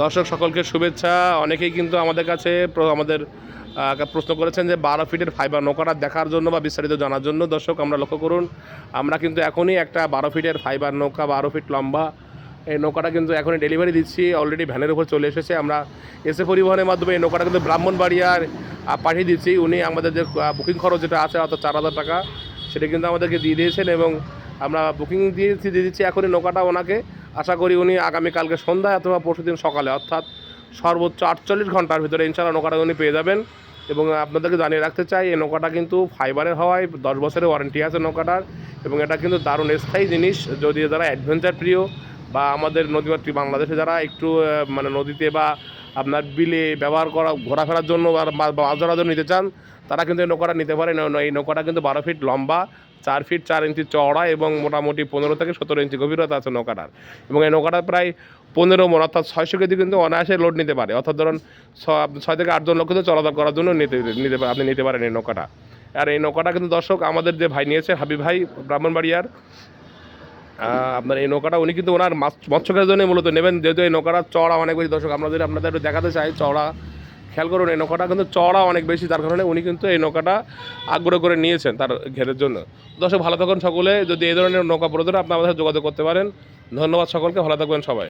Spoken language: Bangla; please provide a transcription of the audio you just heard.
দর্শক সকলকে শুভেচ্ছা। অনেকেই কিন্তু আমাদের কাছে আমাদের প্রশ্ন করেছেন যে বারো ফিটের ফাইবার নৌকাটা দেখার জন্য বা বিস্তারিত জানার জন্য। দর্শক, আমরা লক্ষ্য করুন, আমরা কিন্তু এখনই একটা বারো ফিটের ফাইবার নৌকা, বারো ফিট লম্বা, এই নৌকাটা কিন্তু এখনই ডেলিভারি দিচ্ছি। অলরেডি ভ্যানের উপর চলে এসেছে। আমরা এসে পরিবহনের মাধ্যমে এই নৌকাটা কিন্তু ব্রাহ্মণবাড়িয়ার পাঠিয়ে দিচ্ছি। উনি আমাদের যে বুকিং খরচ যেটা আছে, অর্থাৎ চার হাজার টাকা, সেটা কিন্তু আমাদেরকে দিয়ে দিয়েছেন এবং আমরা বুকিং দিয়েছি, দিয়ে দিচ্ছি এখনই নৌকাটা ওনাকে। আশা করি উনি আগামীকালকে সন্ধ্যায় অথবা পরশুদিন সকালে, অর্থাৎ সর্বোচ্চ আটচল্লিশ ঘণ্টার ভিতরে ইনশাল্লাহ নৌকাটা উনি পেয়ে যাবেন। এবং আপনাদেরকে জানিয়ে রাখতে চাই, এই নৌকাটা কিন্তু ফাইবারের হওয়ায় দশ বছরের ওয়ারেন্টি আছে নৌকাটার এবং এটা কিন্তু দারুণ স্থায়ী জিনিস। যদি যারা অ্যাডভেঞ্চার প্রিয় বা আমাদের নদীমাতৃ বাংলাদেশে যারা একটু মানে নদীতে বা আপনার বিলে ব্যবহার করা, ঘোরাফেরার জন্য বা মাছ ধরার জন্য নিতে চান, তারা কিন্তু এই নৌকাটা নিতে পারেন। এই নৌকাটা কিন্তু বারো ফিট লম্বা চার ফিট চার ইঞ্চি চওড়া এবং মোটামুটি পনেরো থেকে সতেরো ইঞ্চি গভীরতা আছে নৌকাটার। এবং এই নৌকাটা প্রায় পনেরো মন, অর্থাৎ ছয়শো কেজি কিন্তু অনায়াসে লোড নিতে পারে। অর্থাৎ ধরুন ছয় থেকে আটজন লোক কিন্তু চলাচল করার জন্য নিতে নিতে আপনি নিতে পারেন এই নৌকাটা। আর এই নৌকাটা কিন্তু দর্শক আমাদের যে ভাই নিয়েছে হাবি ভাই ব্রাহ্মণবাড়িয়ার আপনার এই নৌকাটা উনি কিন্তু ওনার মাছ মৎস্যকের জন্য মূলত নেবেন। যেহেতু এই নৌকাটা চড়া অনেক বেশি। দর্শক, আমরা যদি আপনাদের একটু দেখাতে চাই চড়া খেয়াল করুন, এই নৌকাটা কিন্তু চড়া অনেক বেশি, তার কারণে উনি কিন্তু এই নৌকাটা আগ্রহ করে নিয়েছেন তার ঘেরের জন্য। দর্শক, ভালো থাকুন সকলে, যদি এই ধরনের নৌকা প্রয়োজন আপনি আমাদের যোগাযোগ করতে পারেন। ধন্যবাদ সকলকে, ভালো থাকবেন সবাই।